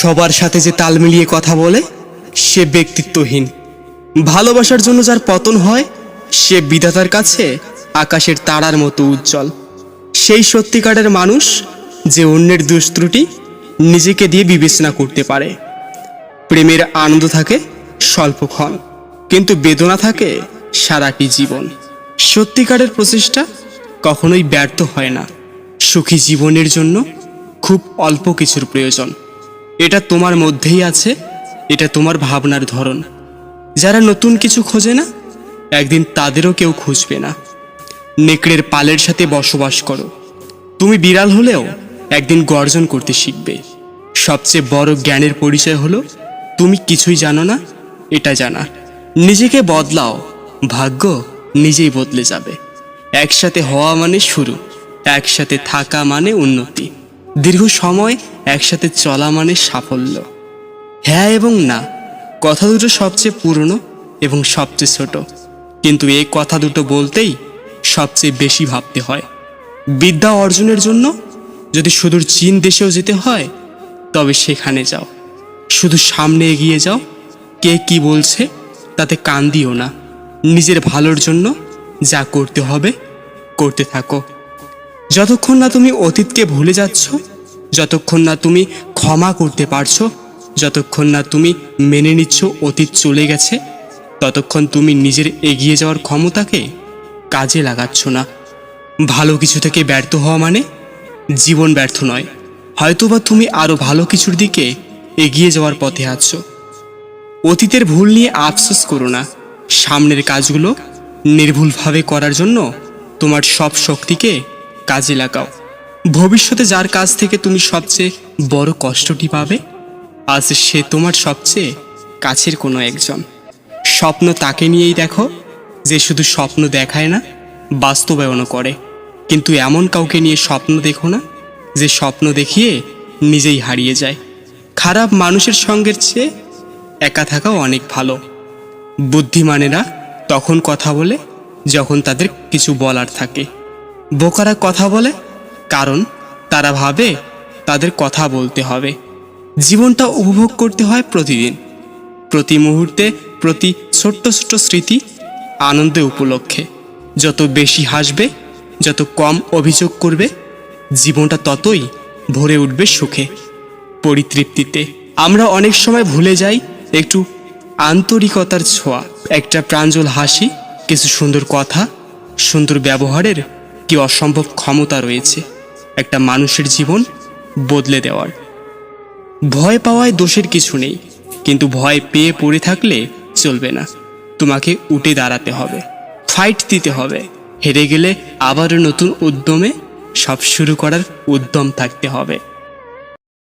সবার সাথে যে তাল মিলিয়ে কথা বলে, সে ব্যক্তিত্বহীন। ভালোবাসার জন্য যার পতন হয়, সে বিধাতার কাছে আকাশের তারার মতো উজ্জ্বল। সেই সত্যিকারের মানুষ যে অন্যের দুষ্ত্রুটি নিজেকে দিয়ে বিবেচনা করতে পারে। প্রেমের আনন্দ থাকে স্বল্পক্ষণ কিন্তু বেদনা থাকে সারাটি জীবন। সত্যিকারের প্রচেষ্টা কখনোই ব্যর্থ হয় না। সুখী জীবনের জন্য খুব অল্প কিছুর প্রয়োজন। এটা তোমার মধ্যেই আছে, এটা তোমার ভাবনার ধরন। যারা নতুন কিছু খোঁজে না, একদিন তাদেরও কেউ খুঁজবে না। নেকড়ের পালের সাথে বসবাস করো। তুমি বিড়াল হলেও একদিন গর্জন করতে শিখবে। সবচেয়ে বড় জ্ঞানের পরিচয় হলো, তুমি কিছুই জানো না, এটা জানা। নিজেকে বদলাও, ভাগ্য নিজেই বদলে যাবে। একসাথে হওয়া মানে শুরু, একসাথে থাকা মানে উন্নতি। দীর্ঘ সময় একসাথে চলা মানে সাফল্য। হ্যাঁ এবং না, কথা দুটো সবচেয়ে পুরনো এবং সবচেয়ে ছোট। কিন্তু এই কথা দুটো বলতেই সবচেয়ে বেশি ভাবতে হয়। বিদ্যা অর্জনের জন্য যদি সুদূর চীন দেশেও যেতে হয়, তবে সেখানে যাও। শুধু সামনে এগিয়ে যাও, কে কি বলছে তাতে কান দিও না। নিজের ভালোর জন্য যা করতে হবে, করতে থাকো। যতক্ষণ না তুমি অতীতকে ভুলে যাচ্ছ যতক্ষণ না তুমি ক্ষমা করতে পারছ, যতক্ষণ না তুমি মেনে নিচ্ছ অতীত চলে গেছে, ততক্ষণ তুমি নিজের এগিয়ে যাওয়ার ক্ষমতাকে কাজে লাগাচ্ছ না। ভালো কিছু থেকে ব্যর্থ হওয়া মানে জীবন ব্যর্থ নয়। হয়তোবা তুমি আরও ভালো কিছুর দিকে এগিয়ে যাওয়ার পথে আছো। অতীতের ভুল নিয়ে আফসোস করো না। সামনের কাজগুলো নির্ভুলভাবে করার জন্য তোমার সব শক্তিকে কাজে লাগাও। ভবিষ্যতে যার কাছ থেকে তুমি সবচেয়ে বড় কষ্টটি পাবে, আজ সে তোমার সবচেয়ে কাছের কোনো একজন। স্বপ্ন তাকে নিয়েই দেখো, যে শুধু স্বপ্ন দেখায় না, বাস্তবায়নও করে। কিন্তু এমন কাউকে নিয়ে স্বপ্ন দেখো না, যে স্বপ্ন দেখিয়ে নিজেই হারিয়ে যায়। খারাপ মানুষের সঙ্গের চেয়ে একা থাকাও অনেক ভালো। বুদ্ধিমানেরা তখন কথা বলে, যখন তাদের কিছু বলার থাকে। বোকারা কথা বলে কারণ তারা ভাবে তাদের কথা বলতে হবে। জীবনটা উপভোগ করতে হয় প্রতিদিন। প্রতি মুহূর্তে, প্রতি ছোট্ট ছোট্ট স্মৃতি আনন্দে উপলক্ষে। যত বেশি হাসবে, যত কম অভিযোগ করবে, জীবনটা ততই ভরে উঠবে সুখে। পরিতৃপ্তিতে। আমরা অনেক সময় ভুলে যাই একটু আন্তরিকতার ছোঁয়া। একটা প্রাঞ্জল হাসি, কিছু সুন্দর কথা, সুন্দর ব্যবহারের কি অসম্ভব ক্ষমতা রয়েছে। একটা মানুষের জীবন বদলে দেওয়ার। ভয় পাওয়ায় দোষের কিছু নেই, কিন্তু ভয় পেয়ে পড়ে থাকলে চলবে না। তোমাকে উঠে দাঁড়াতে হবে ফাইট দিতে হবে। হেরে গেলে আবারও নতুন উদ্যমে সব শুরু করার উদ্যম থাকতে হবে।